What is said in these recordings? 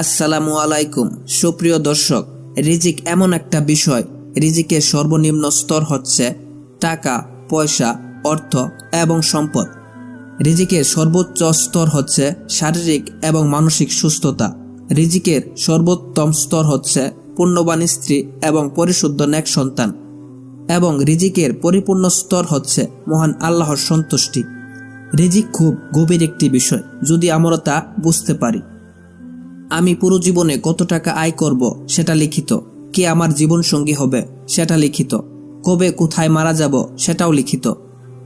আসসালামু আলাইকুম। সুপ্রিয় দর্শক, রিজিক এমন একটা বিষয়, রিজিকের সর্বনিম্ন স্তর হচ্ছে টাকা, পয়সা, অর্থ এবং সম্পদ। রিজিকের সর্বোচ্চ স্তর হচ্ছে শারীরিক এবং মানসিক সুস্থতা। রিজিকের সর্বোত্তম স্তর হচ্ছে পুণ্যবান স্ত্রী এবং পরিশুদ্ধ ন্যাক সন্তান। এবং রিজিকের পরিপূর্ণ স্তর হচ্ছে মহান আল্লাহর সন্তুষ্টি। রিজিক খুব গভীর একটি বিষয়, যদি আমরা তা বুঝতে পারি। আমি পুরো জীবনে কত টাকা আয় করব সেটা লিখিত। কে আমার জীবন সঙ্গী হবে সেটা লিখিত। কবে কোথায় মারা যাব সেটাও লিখিত।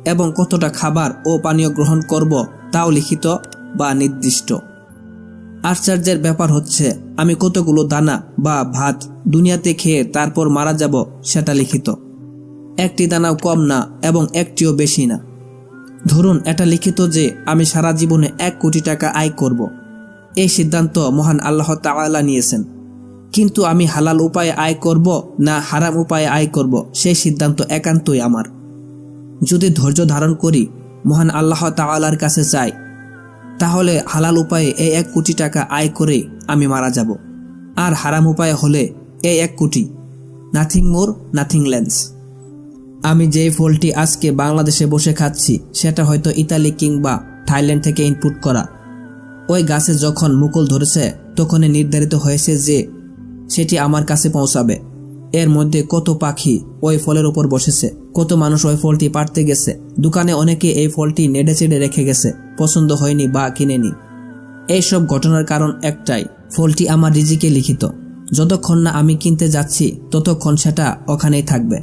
এবং কতটা খাবার ও পানীয় গ্রহণ করব তাও লিখিত বা নির্দিষ্ট। আশ্চর্যের ব্যাপার হচ্ছে, আমি কতগুলো দানা বা ভাত দুনিয়াতে খেয়ে তারপর মারা যাব সেটা লিখিত। একটি দানাও কম না এবং একটিও বেশি না। ধরুন, এটা লিখিত যে আমি সারা জীবনে এক কোটি টাকা আয় করব। এই সিদ্ধান্ত মহান আল্লাহ তাআলা নিয়েছেন। কিন্তু আমি হালাল উপায়ে আয় করব না হারাম উপায়ে আয় করব, সেই সিদ্ধান্ত একান্তই আমার। যদি ধৈর্য ধারণ করি, মহান আল্লাহ তাআলার কাছে চাই তাহলে হালাল উপায়ে এই এক কোটি টাকা আয় করে আমি মারা যাব। আর হারাম উপায়ে হলে এই এক কোটি। নাথিং মোর নাথিং লেন্স আমি যেই ফলটি আজকে বাংলাদেশে বসে খাচ্ছি, সেটা হয়তো ইতালি কিংবা থাইল্যান্ড থেকে ইনপুট করা। ওই গাছে যখন মুকুল ধরেছে, তখনই নির্ধারিত হয়েছে যে সেটি আমার কাছে পৌঁছাবে। এর মধ্যে কত পাখি ওই ফলের উপর বসেছে, কত মানুষ ওই ফলটি পাড়তে গেছে। দোকানে অনেকে এই ফলটি নেড়ে চেড়ে রেখে গেছে, পছন্দ হয়নি বা কিনেনি। এইসব ঘটনার কারণ একটাই, ফলটি আমার রিজিকে লিখিত। যতক্ষণ না আমি কিনতে যাচ্ছি, ততক্ষণ সেটা ওখানেই থাকবে।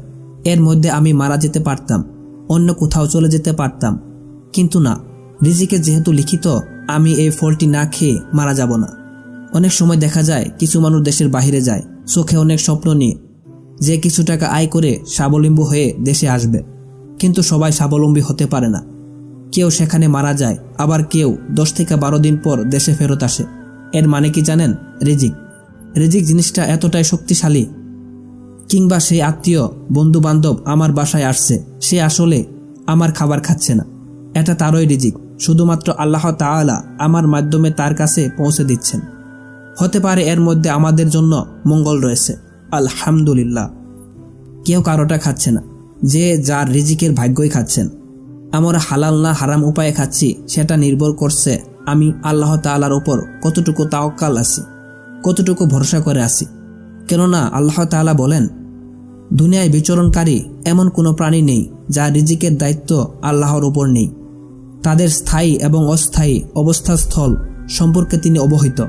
এর মধ্যে আমি মারা যেতে পারতাম, অন্য কোথাও চলে যেতে পারতাম। কিন্তু না, রিজিকে যেহেতু লিখিত আমি এই ফলটি না খেয়ে মারা যাব না। অনেক সময় দেখা যায় কিছু মানুষ দেশের বাইরে যায়, চোখে অনেক স্বপ্ন নিয়ে। যে কিছু টাকা আয় করে স্বাবলম্বী হয়ে দেশে আসবে, কিন্তু সবাই স্বাবলম্বী হতে পারে না। কেউ সেখানে মারা যায়, আবার কেউ দশ থেকে বারো দিন পর দেশে ফেরত আসে। এর মানে কি জানেন? রিজিক। রিজিক জিনিসটা এতটাই শক্তিশালী। কিংবা সেই আত্মীয় বন্ধু বান্ধব আমার বাসায় আসছে, সে আসলে আমার খাবার খাচ্ছে না। এটা তারই রিজিক। শুধুমাত্র আল্লাহ তাআলা আমার মাধ্যমে তার কাছে পৌঁছে দিচ্ছেন। হতে পারে এর মধ্যে আমাদের জন্য মঙ্গল রয়েছে। আলহামদুলিল্লাহ। কেউ কারোটা খাচ্ছে না। যে যার রিজিকের ভাগ্যই খাচ্ছেন। আমরা হালাল না হারাম উপায়ে খাচ্ছি, সেটা নির্ভর করছে আমি আল্লাহ তাআলার ওপর কতটুকু তাওকাল আছি, কতটুকু ভরসা করে আছি। কেননা আল্লাহ তাআলা বলেন, দুনিয়ায় বিচরণকারী এমন কোনো প্রাণী নেই যা রিজিকের দায়িত্ব আল্লাহর উপর নেই। তাদের স্থায়ী এবং অস্থায়ী অবস্থাস্থল সম্পর্কে তিনি অবহিত।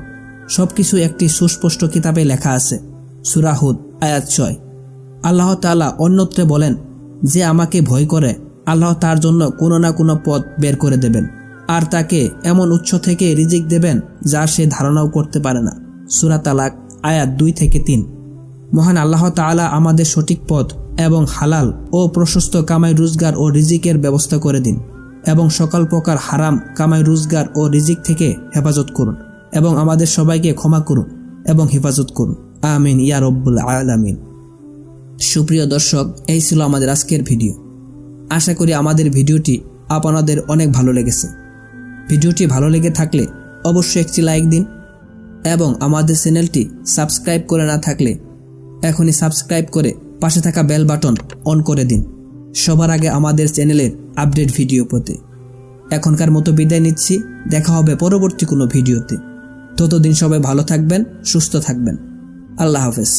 সবকিছু একটি সুস্পষ্ট কিতাবে লেখা আছে সুরাহুদ আয়াত ছয়। আল্লাহ তালা অন্যত্রে বলেন, যে আমাকে ভয় করে, আল্লাহ তার জন্য কোনো না কোনো পথ বের করে দেবেন। আর তাকে এমন উৎস থেকে রিজিক দেবেন যা সে ধারণাও করতে পারে না। সুরা তালাক, আয়াত দুই থেকে তিন। মহান আল্লাহ তাআলা আমাদের সঠিক পথ এবং হালাল ও প্রশস্ত কামাই রোজগার ও রিজিকের ব্যবস্থা করে দিন। এবং সকল প্রকার হারাম, কামাই, রোজগার ও রিজিক থেকে হেফাজত করুন এবং আমাদের সবাইকে ক্ষমা করুন এবং হেফাজত করুন। আমিন, ইয়া রব্বুল আলামিন। সুপ্রিয় দর্শক, এই ছিল আমাদের আজকের ভিডিও। আশা করি আমাদের ভিডিওটি আপনাদের অনেক ভালো লেগেছে। ভিডিওটি ভালো লেগে থাকলে অবশ্যই একটি লাইক দিন এবং আমাদের চ্যানেলটি সাবস্ক্রাইব করে না থাকলে এখনই সাবস্ক্রাইব করে পাশে থাকা বেল বাটন অন করে দিন। সবার আগে আমাদের চ্যানেলের আপডেট ভিডিও পেতে। এখনকার মতো বিদায় নিচ্ছি, দেখা হবে পরবর্তী কোনো ভিডিওতে। ততদিন সবাই ভালো থাকবেন, সুস্থ থাকবেন। আল্লাহ হাফেজ।